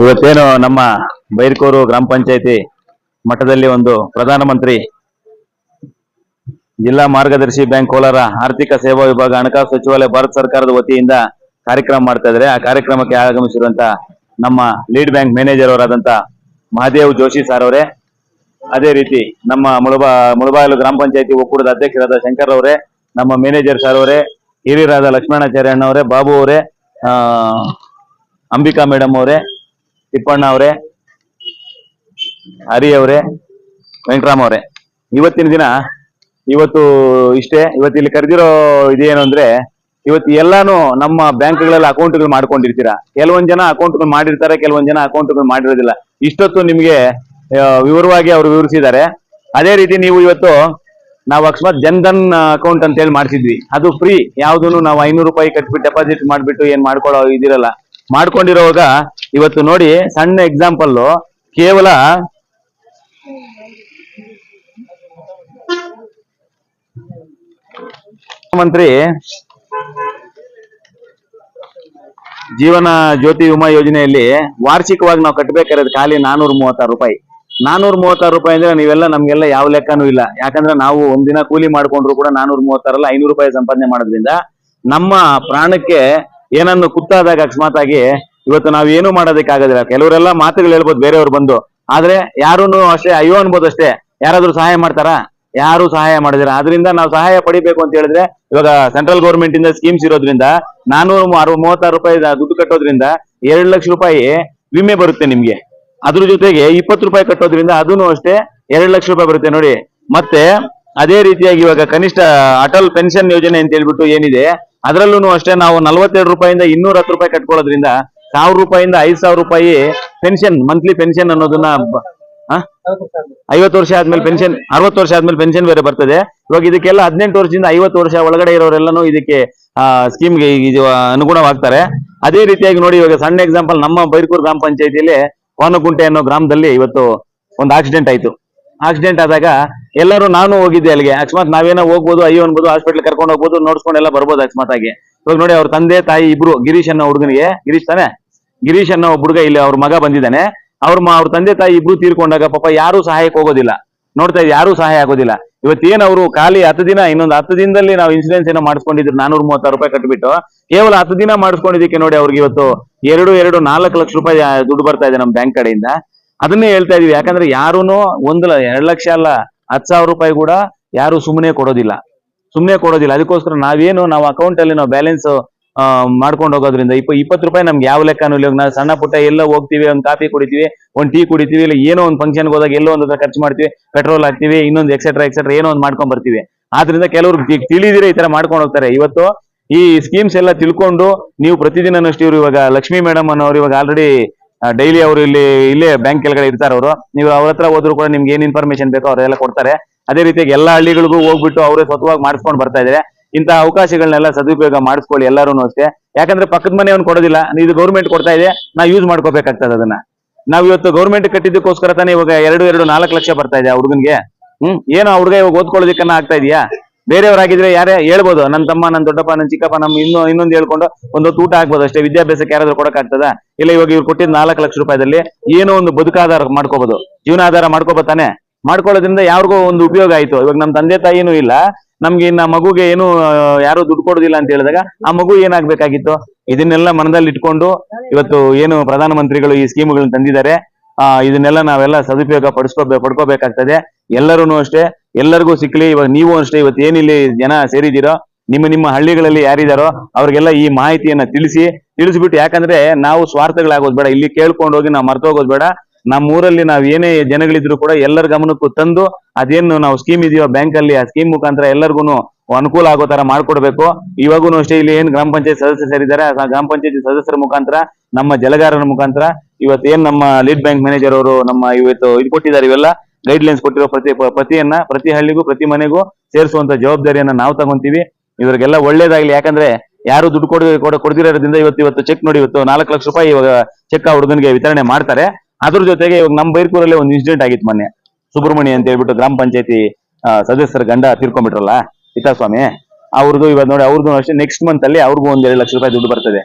ಇವತ್ತೇನು ನಮ್ಮ ಬೈರ್ಕೂರು ಗ್ರಾಮ ಪಂಚಾಯತಿ ಮಠದಲ್ಲಿ ಒಂದು ಪ್ರಧಾನಮಂತ್ರಿ ಜಿಲ್ಲಾ ಮಾರ್ಗದರ್ಶಿ ಬ್ಯಾಂಕ್ ಕೋಲಾರ ಆರ್ಥಿಕ ಸೇವಾ ವಿಭಾಗ ಹಣಕಾಸು ಸಚಿವಾಲಯ ಭಾರತ ಸರ್ಕಾರದ ವತಿಯಿಂದ ಕಾರ್ಯಕ್ರಮ ಮಾಡ್ತಾ ಇದ್ದಾರೆ ಆ ಕಾರ್ಯಕ್ರಮಕ್ಕೆ ಆಗಮಿಸಿರುವಂತ ನಮ್ಮ ಲೀಡ್ ಬ್ಯಾಂಕ್ ಮ್ಯಾನೇಜರ್ ಅವರಾದಂತ ಮಹಾದೇವ್ ಜೋಶಿ ಸರ್ ಅವರೇ ಅದೇ ರೀತಿ ನಮ್ಮ ಮುಳಬಾ ಮುಳಬಾಗಿಲು ಗ್ರಾಮ ಪಂಚಾಯತಿ ಒಕ್ಕೂಟದ ಅಧ್ಯಕ್ಷರಾದ ಶಂಕರ್ ಅವರೇ ನಮ್ಮ ಮ್ಯಾನೇಜರ್ ಸರ್ ಅವರೇ ಹಿರಿಯರಾದ ಲಕ್ಷ್ಮಣಾಚಾರ್ಯ ಅಣ್ಣವರೇ ಬಾಬು ಅವರೇ ಆ, ಅಂಬಿಕಾ ಮೇಡಮ್ ಅವರೇ, ತಿಪ್ಪಣ್ಣ ಅವರೇ, ಹರಿ ಅವರೇ, ವೆಂಕಟರಾಮ್ ಅವರೇ. ಇವತ್ತಿನ ದಿನ, ಇವತ್ತು ಇಷ್ಟೇ, ಇವತ್ತು ಇಲ್ಲಿ ಕರೆದಿರೋ ಇದೇನು ಅಂದ್ರೆ, ಇವತ್ತು ಎಲ್ಲಾನು ನಮ್ಮ ಬ್ಯಾಂಕ್ಗಳಲ್ಲಿ ಅಕೌಂಟ್ಗಳು ಮಾಡ್ಕೊಂಡಿರ್ತೀರಾ? ಕೆಲವೊಂದ್ ಜನ ಅಕೌಂಟ್ಗಳು ಮಾಡಿರ್ತಾರೆ, ಕೆಲವೊಂದ್ ಜನ ಅಕೌಂಟ್ಗಳು ಮಾಡಿರೋದಿಲ್ಲ. ಇಷ್ಟೊತ್ತು ನಿಮ್ಗೆ ವಿವರವಾಗಿ ಅವರು ವಿವರಿಸಿದ್ದಾರೆ. ಅದೇ ರೀತಿ ನೀವು ಇವತ್ತು, ನಾವು ಅಕಸ್ಮಾತ್ ಜನ್ಧನ್ ಅಕೌಂಟ್ ಅಂತ ಹೇಳಿ ಮಾಡ್ತಿದ್ವಿ ಅದು ಫ್ರೀ. ಯಾವ್ದು ನಾವು ಐನೂರು ರೂಪಾಯಿ ಕಟ್ಬಿಟ್ಟು ಡೆಪಾಸಿಟ್ ಮಾಡ್ಬಿಟ್ಟು ಏನ್ ಮಾಡ್ಕೊಳ್ಳೋ ಇದಿರಲ್ಲ. ಮಾಡ್ಕೊಂಡಿರೋವಾಗ ಇವತ್ತು ನೋಡಿ ಸಣ್ಣ ಎಕ್ಸಾಂಪಲ್ ಕೇವಲ ಮಂತ್ರಿ ಜೀವನ ಜ್ಯೋತಿ ವಿಮಾ ಯೋಜನೆಯಲ್ಲಿ ವಾರ್ಷಿಕವಾಗಿ ನಾವು ಕಟ್ಟಬೇಕಾಗಿರೋದು ಖಾಲಿ ನಾನೂರ ಮೂವತ್ತಾರು ರೂಪಾಯಿ. ನಾನೂರ ಮೂವತ್ತಾರು ರೂಪಾಯಿ ಅಂದ್ರೆ ನೀವೆಲ್ಲ ನಮ್ಗೆಲ್ಲ ಯಾವ ಲೆಕ್ಕನೂ ಇಲ್ಲ. ಯಾಕಂದ್ರೆ ನಾವು ಒಂದಿನ ಕೂಲಿ ಮಾಡ್ಕೊಂಡ್ರು ಕೂಡ ನಾನೂರ ಮೂವತ್ತಾರಲ್ಲ ಐನೂರು ರೂಪಾಯಿ ಸಂಪಾದನೆ ಮಾಡೋದ್ರಿಂದ ನಮ್ಮ ಪ್ರಾಣಕ್ಕೆ ಏನನ್ನು ಕುತ್ತಾದಾಗ ಅಕಸ್ಮಾತ್ ಆಗಿ ಇವತ್ತು ನಾವು ಏನು ಮಾಡೋದಕ್ಕೆ ಆಗೋದಿಲ್ಲ ಕೆಲವರೆಲ್ಲ ಮಾತುಗಳು ಹೇಳ್ಬೋದು, ಬೇರೆಯವ್ರು ಬಂದು. ಆದ್ರೆ ಯಾರೂನು ಅಷ್ಟೇ, ಅಯ್ಯೋ ಅನ್ಬೋದು ಅಷ್ಟೇ. ಯಾರಾದ್ರೂ ಸಹಾಯ ಮಾಡ್ತಾರಾ? ಯಾರು ಸಹಾಯ ಮಾಡಿದಿರ ಅದರಿಂದ ನಾವು ಸಹಾಯ ಪಡಿಬೇಕು ಅಂತ ಹೇಳಿದ್ರೆ, ಇವಾಗ ಸೆಂಟ್ರಲ್ ಗೌರ್ಮೆಂಟ್ ಇಂದ ಸ್ಕೀಮ್ಸ್ ಇರೋದ್ರಿಂದ, ನಾನೂರ ಮೂವತ್ತಾರು ರೂಪಾಯಿ ದುಡ್ಡು ಕಟ್ಟೋದ್ರಿಂದ ಎರಡು ಲಕ್ಷ ರೂಪಾಯಿ ವಿಮೆ ಬರುತ್ತೆ ನಿಮ್ಗೆ. ಅದ್ರ ಜೊತೆಗೆ ಇಪ್ಪತ್ತು ರೂಪಾಯಿ ಕಟ್ಟೋದ್ರಿಂದ ಅದೂ ಅಷ್ಟೇ ಎರಡು ಲಕ್ಷ ರೂಪಾಯಿ ಬರುತ್ತೆ ನೋಡಿ. ಮತ್ತೆ ಅದೇ ರೀತಿಯಾಗಿ ಇವಾಗ ಕನಿಷ್ಠ ಅಟಲ್ ಪೆನ್ಷನ್ ಯೋಜನೆ ಅಂತ ಹೇಳ್ಬಿಟ್ಟು ಏನಿದೆ ಅದರಲ್ಲೂ ಅಷ್ಟೇ ನಾವು ನಲವತ್ತೆರಡು ರೂಪಾಯಿಂದ ಇನ್ನೂರ ಹತ್ತು ರೂಪಾಯಿ ಕಟ್ಕೊಳ್ಳೋದ್ರಿಂದ ಸಾವಿರ ರೂಪಾಯಿಂದ ಐದು ಸಾವಿರ ರೂಪಾಯಿ ಪೆನ್ಷನ್ ಮಂತ್ಲಿ ಪೆನ್ಷನ್ ಅನ್ನೋದನ್ನ? ಐವತ್ತು ವರ್ಷ ಆದ್ಮೇಲೆ ಪೆನ್ಷನ್ ಅರವತ್ತು ವರ್ಷ ಆದ್ಮೇಲೆ ಪೆನ್ಷನ್ ಬೇರೆ ಬರ್ತದೆ. ಇವಾಗ ಇದಕ್ಕೆಲ್ಲ ಹದಿನೆಂಟು ವರ್ಷದಿಂದ ಐವತ್ತು ವರ್ಷ ಒಳಗಡೆ ಇರೋರೆಲ್ಲನೂ ಇದಕ್ಕೆ ಸ್ಕೀಮ್ಗೆ ಅನುಗುಣವಾಗ್ತಾರೆ. ಅದೇ ರೀತಿಯಾಗಿ ನೋಡಿ ಇವಾಗ ಸಣ್ಣ ಎಕ್ಸಾಂಪಲ್ ನಮ್ಮ ಬೈರ್ಕೂರ್ ಗ್ರಾಮ ಪಂಚಾಯತಿಯಲ್ಲಿ ಕೋನಕುಂಟೆ ಅನ್ನೋ ಗ್ರಾಮದಲ್ಲಿ ಇವತ್ತು ಒಂದು ಆಕ್ಸಿಡೆಂಟ್ ಆಯ್ತು. ಆಕ್ಸಿಡೆಂಟ್ ಆದಾಗ ಎಲ್ಲರೂ ನಾನು ಹೋಗಿದ್ದೆ ಅಲ್ಲಿಗೆ. ಅಕಸ್ಮಾತ್ ನಾವೇನೋ ಹೋಗ್ಬೋದು, ಅಯ್ಯೋ ಅನ್ಬೋದು ಹಾಸ್ಪಿಟಲ್ ಕರ್ಕೊಂಡು ಹೋಗ್ಬೋದು, ನೋಡ್ಸ್ಕೊಂಡು ಎಲ್ಲ ಬರ್ಬೋದು ಅಕಸ್ಮಾತ್ ಆಗಿ. ಇವಾಗ ನೋಡಿ ಅವ್ರ ತಂದೆ, ತಾಯಿ ಇಬ್ರು, ಗಿರೀಶ್ ಅನ್ನೋ ಹುಡುಗನಿಗೆ, ಗಿರೀಶ್ ತಾನೆ? ಗಿರೀಶ್ ಅನ್ನೋ ಹುಡುಗ ಇಲ್ಲಿ ಅವ್ರ ಮಗ ಬಂದಿದ್ದಾನೆ. ಅವ್ರ ಅವ್ರ ತಂದೆ, ತಾಯಿ ಇಬ್ರು ತೀರ್ಕೊಂಡಾಗ ಪಾಪ ಯಾರು ಸಹಾಯಕ್ಕೆ ಹೋಗೋದಿಲ್ಲ. ನೋಡ್ತಾ ಇದ್ ಯಾರು ಸಹಾಯ ಆಗೋದಿಲ್ಲ. ಇವತ್ತೇನ್ ಅವರು ಖಾಲಿ ಹತ್ತು ದಿನ, ಇನ್ನೊಂದು ಹತ್ತು ದಿನದಲ್ಲಿ ನಾವು ಇನ್ಸೂರೆನ್ಸ್ ಏನೋ ಮಾಡಿಸ್ಕೊಂಡಿದ್ರು ನಾನೂರ ಮೂವತ್ತಾರು ರೂಪಾಯಿ ಕಟ್ಬಿಟ್ಟು, ಕೇವಲ ಹತ್ತು ದಿನ ಮಾಡಿಸ್ಕೊಂಡಿದ್ದಕ್ಕೆ ನೋಡಿ ಅವ್ರಿಗೆ ಇವತ್ತು ಎರಡು ಎರಡು ನಾಲ್ಕು ಲಕ್ಷ ರೂಪಾಯಿ ದುಡ್ಡು ಬರ್ತಾ ಇದೆ ನಮ್ಮ ಬ್ಯಾಂಕ್ ಕಡೆಯಿಂದ. ಅದನ್ನೇ ಹೇಳ್ತಾ ಇದೀವಿ. ಯಾಕಂದ್ರೆ ಯಾರೂ ಒಂದು ಎರಡು ಲಕ್ಷ ಅಲ್ಲ, ಹತ್ತು ಸಾವಿರ ರೂಪಾಯಿ ಕೂಡ ಯಾರು ಸುಮ್ಮನೆ ಕೊಡೋದಿಲ್ಲ. ಸುಮ್ಮನೆ ಕೊಡೋದಿಲ್ಲ. ಅದಕ್ಕೋಸ್ಕರ ನಾವೇನು ನಾವು ಅಕೌಂಟ್ ಅಲ್ಲಿ ನಾವು ಬ್ಯಾಲೆನ್ಸ್ ಮಾಡ್ಕೊಂಡು ಹೋಗೋದ್ರಿಂದ ಇಪ್ಪ, ಇಪ್ಪತ್ತು ರೂಪಾಯಿ ನಮ್ಗೆ ಯಾವ ಲೆಕ್ಕನೂ ಇಲ್ಲ. ನಾವು ಸಣ್ಣ ಪುಟ್ಟ ಎಲ್ಲ ಹೋಗ್ತೀವಿ, ಒಂದು ಕಾಫಿ ಕುಡಿತೀವಿ, ಒಂದು ಟೀ ಕುಡಿತೀವಿ, ಇಲ್ಲ ಏನೋ ಒಂದು ಫಂಕ್ಷನ್ಗೆ ಹೋದಾಗ ಎಲ್ಲೋ ಒಂದು ಖರ್ಚು ಮಾಡ್ತೀವಿ ಪೆಟ್ರೋಲ್ ಹಾಕ್ತೀವಿ, ಇನ್ನೊಂದು ಎಕ್ಸೆಟ್ರಾ ಎಕ್ಸೆಟ್ರಾ ಏನೋ ಒಂದು ಮಾಡ್ಕೊಂಡ್ ಬರ್ತೀವಿ. ಆದ್ರಿಂದ ಕೆಲವರು ತಿಳಿದಿರೆ ಈ ತರ ಮಾಡ್ಕೊಂಡು ಹೋಗ್ತಾರೆ. ಇವತ್ತು ಈ ಸ್ಕೀಮ್ಸ್ ಎಲ್ಲ ತಿಳ್ಕೊಂಡು ನೀವು ಪ್ರತಿದಿನ ಇವರು ಇವಾಗ ಲಕ್ಷ್ಮಿ ಮೇಡಮ್ ಅನ್ನೋರು ಇವಾಗ ಆಲ್ರೆಡಿ ಡೈಲಿ ಅವರು ಇಲ್ಲಿ, ಇಲ್ಲೇ ಬ್ಯಾಂಕ್ ಕೆಳಗಡೆ ಇರ್ತಾರೆ ಅವರು. ನೀವು ಅವ್ರ ಹತ್ರ ಹೋದ್ರು ಕೂಡ ನಿಮ್ಗೆ ಏನ್ ಇನ್ಫಾರ್ಮೇಶನ್ ಬೇಕೋ ಅವರೆಲ್ಲ ಕೊಡ್ತಾರೆ. ಅದೇ ರೀತಿಯಾಗಿ ಎಲ್ಲಾ ಹಳ್ಳಿಗಳಿಗೂ ಹೋಗ್ಬಿಟ್ಟು ಅವರೇ ಸ್ವತಃವಾಗಿ ಮಾಡಿಸ್ಕೊಂಡು ಬರ್ತಾ ಇದ್ದಾರೆ. ಇಂತಹ ಅವಕಾಶಗಳನ್ನೆಲ್ಲ ಸದುಪಯೋಗ ಮಾಡಿಸ್ಕೊಳ್ಳಿ ಎಲ್ಲರೂ ಅಷ್ಟೇ. ಯಾಕಂದ್ರೆ ಪಕ್ಕದ ಮನೆಯವ್ನು ಕೊಡೋದಿಲ್ಲ. ಇದು ಗೌರ್ಮೆಂಟ್ ಕೊಡ್ತಾ ಇದೆ. ನಾವು ಯೂಸ್ ಮಾಡ್ಕೋಬೇಕಾಗ್ತದೆ ಅದನ್ನ. ನಾವ್ ಇವತ್ತು ಗೌರ್ಮೆಂಟ್ ಕಟ್ಟಿದ್ದಕ್ಕೋಸ್ಕರ ತಾನೇ ಇವಾಗ ಎರಡು ಎರಡು ನಾಲ್ಕು ಲಕ್ಷ ಬರ್ತಾ ಇದೆ ಹುಡುಗನ್ಗೆ. ಹ್ಮ್? ಏನೋ ಹುಡುಗ ಇವಾಗ ಓದ್ಕೊಳ್ಳೋದಿಕ್ಕನ್ನ ಆಗ್ತಾ ಇದೆಯಾ? ಬೇರೆಯವರಾಗಿದ್ರೆ ಯಾರೇ ಹೇಳ್ಬೋದು ನನ್ನ ತಮ್ಮ ನನ್ನ ದೊಡ್ಡಪ್ಪ ನನ್ನ ಚಿಕ್ಕಪ್ಪ ನಮ್ಮ ಇನ್ನು, ಇನ್ನೊಂದು ಹೇಳ್ಕೊಂಡು ಒಂದು ತೂಟ ಆಗ್ಬೋದು ಅಷ್ಟೇ, ವಿದ್ಯಾಭ್ಯಾಸಕ್ಕೆ ಯಾರಾದ್ರೂ ಕೊಡಕ್ಕಾಗ್ತದ? ಇಲ್ಲ, ಇವಾಗ ಇವ್ರು ಕೊಟ್ಟಿದ್ ನಾಲ್ಕು ಲಕ್ಷ ರೂಪಾಯಿದಲ್ಲಿ ಏನೋ ಒಂದು ಬದುಕಾಧಾರ ಮಾಡ್ಕೋಬಹುದು ಜೀವನಾಧಾರ ಮಾಡ್ಕೋಬೋತಾನೆ ಮಾಡ್ಕೊಳ್ಳೋದ್ರಿಂದ ಯಾರಿಗೂ ಒಂದು ಉಪಯೋಗ ಆಯ್ತು. ಇವಾಗ ನಮ್ಮ ತಂದೆ ತಾಯಿನೂ ಇಲ್ಲ, ನಮ್ಗೆ ಇನ್ನ ಮಗುಗೆ ಏನು ಯಾರು ದುಡ್ಡು ಕೊಡೋದಿಲ್ಲ ಅಂತ ಹೇಳಿದಾಗ ಆ ಮಗು ಏನಾಗ್ಬೇಕಾಗಿತ್ತು? ಇದನ್ನೆಲ್ಲ ಮನದಲ್ಲಿ ಇಟ್ಕೊಂಡು ಇವತ್ತು ಏನು ಪ್ರಧಾನಮಂತ್ರಿಗಳು ಈ ಸ್ಕೀಮ್ಗಳನ್ನ ತಂದಿದ್ದಾರೆ ಇದನ್ನೆಲ್ಲ ನಾವೆಲ್ಲ ಸದುಪಯೋಗ ಪಡಿಸ್ಕೋಬೇಕು ಪಡ್ಕೋಬೇಕಾಗ್ತದೆ. ಎಲ್ಲರೂ ಅಷ್ಟೇ ಎಲ್ಲರಿಗೂ ಸಿಕ್ಲಿ. ಇವಾಗ ನೀವು ಅಷ್ಟೇ, ಇವತ್ತು ಏನಿಲ್ಲಿ ಜನ ಸೇರಿದ್ದೀರೋ, ನಿಮ್ಮ ನಿಮ್ಮ ಹಳ್ಳಿಗಳಲ್ಲಿ ಯಾರಿದಾರೋ, ಅವ್ರಿಗೆಲ್ಲ ಈ ಮಾಹಿತಿಯನ್ನ ತಿಳಿಸಿ, ತಿಳಿಸ್ಬಿಟ್ಟು ಯಾಕಂದ್ರೆ ನಾವು ಸ್ವಾರ್ಥಗಳಾಗೋದು ಬೇಡ. ಇಲ್ಲಿ ಕೇಳ್ಕೊಂಡು ಹೋಗಿ ನಾವು ಮರ್ತೋಗೋದು ಬೇಡ. ನಮ್ಮ ಊರಲ್ಲಿ ನಾವ್ ಏನೇ ಜನಗಳಿದ್ರು ಕೂಡ ಎಲ್ಲರ ಗಮನಕ್ಕೂ ತಂದು ಅದೇನು ನಾವು ಸ್ಕೀಮ್ ಇದೆಯೋ ಬ್ಯಾಂಕ್ ಅಲ್ಲಿ ಆ ಸ್ಕೀಮ್ ಮುಖಾಂತರ ಎಲ್ಲರಿಗೂ ಅನುಕೂಲ ಆಗೋ ತರ ಮಾಡ್ಕೊಡ್ಬೇಕು. ಇವಾಗೂ ಅಷ್ಟೇ, ಇಲ್ಲಿ ಏನ್ ಗ್ರಾಮ ಪಂಚಾಯತ್ ಸದಸ್ಯರಿದ್ದಾರೆ ಗ್ರಾಮ ಪಂಚಾಯತ್ ಸದಸ್ಯರ ಮುಖಾಂತರ, ನಮ್ಮ ಜಲಗಾರರ ಮುಖಾಂತರ ಇವತ್ತು ಏನ್ ನಮ್ಮ ಲೀಡ್ ಬ್ಯಾಂಕ್ ಮ್ಯಾನೇಜರ್ ಅವರು ನಮ್ಮ ಇವತ್ತು ಇದು ಕೊಟ್ಟಿದ್ದಾರೆ ಇವೆಲ್ಲ ಗೈಡ್ ಲೈನ್ಸ್ ಕೊಟ್ಟಿರೋ ಪ್ರತಿ ಪ್ರತಿಯನ್ನ, ಪ್ರತಿ ಹಳ್ಳಿಗೂ, ಪ್ರತಿ ಮನೆಗೂ ಸೇರಿಸುವಂತ ಜವಾಬ್ದಾರಿಯನ್ನ ನಾವು ತಗೊಂತೀವಿ. ಇವರಿಗೆಲ್ಲ ಒಳ್ಳೇದಾಗ್ಲಿ. ಯಾಕಂದ್ರೆ ಯಾರು ದುಡ್ಡು ಕೊಡ ಕೊಡ, ಕೊಡ್ದಿರೋದ್ರಿಂದ ಇವತ್ತು ಇವತ್ತು ಚೆಕ್ ನೋಡಿ ಇವತ್ತು ನಾಲ್ಕು ಲಕ್ಷ ರೂಪಾಯಿ ಇವಾಗ ಚೆಕ್ ಆ ಹುಡುಗನಿಗೆ ವಿತರಣೆ ಮಾಡ್ತಾರೆ. ಅದ್ರ ಜೊತೆಗೆ ಇವಾಗ ನಮ್ಮ ಬೈರ್ಕೂರಲ್ಲಿ ಒಂದು ಇನ್ಸಿಡೆಂಟ್ ಆಗಿತ್ತು ಮೊನ್ನೆ. ಸುಬ್ರಹ್ಮಣ್ಯ ಅಂತ ಹೇಳ್ಬಿಟ್ಟು ಗ್ರಾಮ ಪಂಚಾಯತಿ ಸದಸ್ಯರ ಗಂಡ ತೀರ್ಕೊಂಡ್ಬಿಟ್ರಲ್ಲ ಹಿತಾಸ್ವಾಮಿ. ಅವ್ರದ್ದು ಇವಾಗ ನೋಡಿ ಅವ್ರದ್ದು ಅಷ್ಟೇ ನೆಕ್ಸ್ಟ್ ಮಂತ್ ಅಲ್ಲಿ ಅವ್ರಿಗೂ ಒಂದ್ ಎರಡು ಲಕ್ಷ ರೂಪಾಯಿ ದುಡ್ಡು ಬರ್ತದೆ.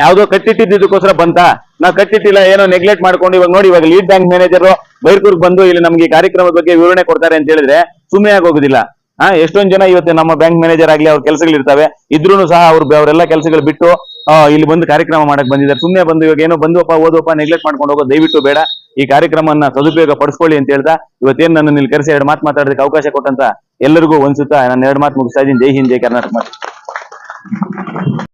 ಯಾವ್ದೋ ಕಟ್ಟಿಟ್ಟಿದ್ದಕ್ಕೋಸ್ಕರ ಬಂತ? ನಾವು ಕಟ್ಟಿಟ್ಟಿಲ್ಲ, ಏನೋ ನೆಗ್ಲೆಕ್ಟ್ ಮಾಡ್ಕೊಂಡು ಇವಾಗ ನೋಡಿ ಇವಾಗ ಲೀಡ್ ಬ್ಯಾಂಕ್ ಮ್ಯಾನೇಜರ್ ಬೈರ್ಕೂರ್ಗ್ ಬಂದು ಇಲ್ಲಿ ನಮ್ಗೆ ಈ ಕಾರ್ಯಕ್ರಮದ ಬಗ್ಗೆ ವಿವರಣೆ ಕೊಡ್ತಾರೆ ಅಂತ ಹೇಳಿದ್ರೆ ಸುಮ್ಮನೆ ಆಗೋಗುದಿಲ್ಲ ಹಾ, ಎಷ್ಟೊಂದ್ ಜನ ಇವತ್ತು ನಮ್ಮ ಬ್ಯಾಂಕ್ ಮ್ಯಾನೇಜರ್ ಆಗ್ಲಿ ಅವ್ರ ಕೆಲಸಗಳು ಇರ್ತವೆ. ಇದ್ರೂ ಸಹ ಅವ್ರ ಅವರೆಲ್ಲ ಕೆಲಸಗಳು ಬಿಟ್ಟು ಇಲ್ಲಿ ಬಂದು ಕಾರ್ಯಕ್ರಮ ಮಾಡಕ್ ಬಂದಿದ್ದಾರೆ. ಸುಮ್ಮನೆ ಬಂದು ಇವಾಗ ಏನೋ ಬಂದುಪ್ಪ ಓದೋಪ್ಪ ನೆಗ್ಲೆಕ್ಟ್ ಮಾಡ್ಕೊಂಡು ಹೋಗೋ ದಯವಿಟ್ಟು ಬೇಡ. ಈ ಕಾರ್ಯಕ್ರಮವನ್ನ ಸದುಪಯೋಗ ಪಡಿಸ್ಕೊಳ್ಳಿ ಅಂತ ಹೇಳ್ತಾ ಇವತ್ತೇನ್ ನನ್ನ ಇಲ್ಲಿ ಕರೆಸಿ ಎರಡು ಮಾತು ಮಾತಾಡೋದಕ್ಕೆ ಅವಕಾಶ ಕೊಟ್ಟಂತ ಎಲ್ಲರಿಗೂ ಒಂದ್ಸುತ್ತಾ ನಾನು ಎರಡು ಮಾತು ಮುಗಿಸ್ತಾ ಇದ್ದೀನಿ. ಜೈ ಹಿಂದ್, ಜೈ ಕರ್ನಾಟಕ